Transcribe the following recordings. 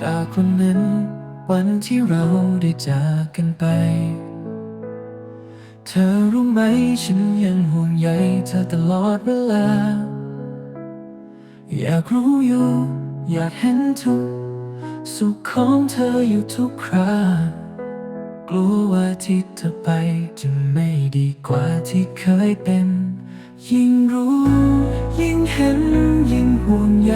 จากคนนั้นวันที่เราได้จากกันไป เธอรู้ไหมฉันยังห่วงใยเธอตลอดเวลา อยากรู้อยู่ อยากเห็นทุก สุขของเธออยู่ทุกครา กลัวว่าที่เธอไปจะไม่ดีกว่าที่เคยเป็น ยิ่งรู้ ยิ่งเห็น ยิ่งห่วงใย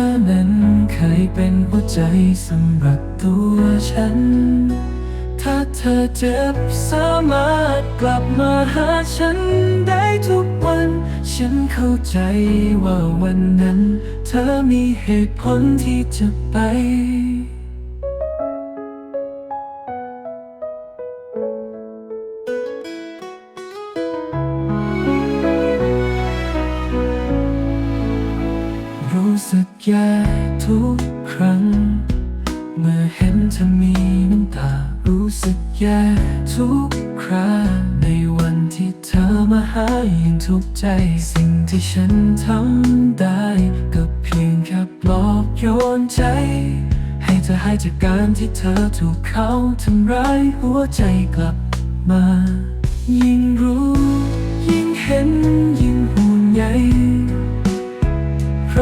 อนั้นเคยเป็นหัวใจสำหรับตัวฉัน ถ้าเธอเจ็บสามารถกลับมาหาฉันได้ทุกวัน ฉันเข้าใจว่าวันนั้น เธอมีเหตุผลที่จะไป แย่ทุกครั้ง เมื่อเห็นเธอมีน้ำตา รู้สึกแย่ทุกคราในวันที่เธอมาหายังทุกใจ สิ่งที่ฉันทำได้ ก็เพียงแค่ปลอบโยนใจ ให้เธอหายจากการที่เธอถูกเขาทำร้ายหัวใจกลับมา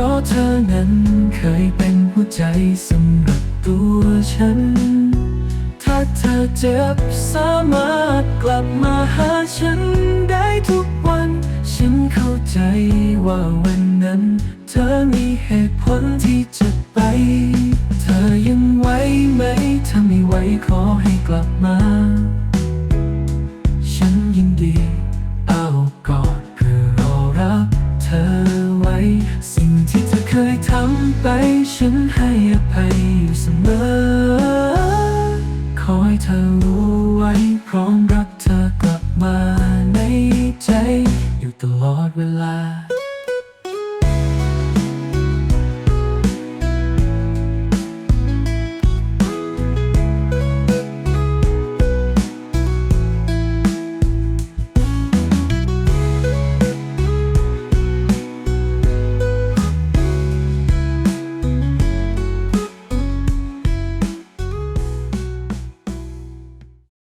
ราะเธอนั้นเคยเป็นหัวใจสำหรับตัวฉัน ถ้าเธอเจ็บสามารถกลับมาหาฉันได้ทุกวัน ฉันเข้าใจว่าวันนั้น เธอมีเหตุผลที่จะไป เธอยังไหวไหมถ้าไม่ไหวขอให้กลับมา ไปฉันให้อภัยอยู่เสมอ ขอให้เธอรู้ไว้พร้อมรัก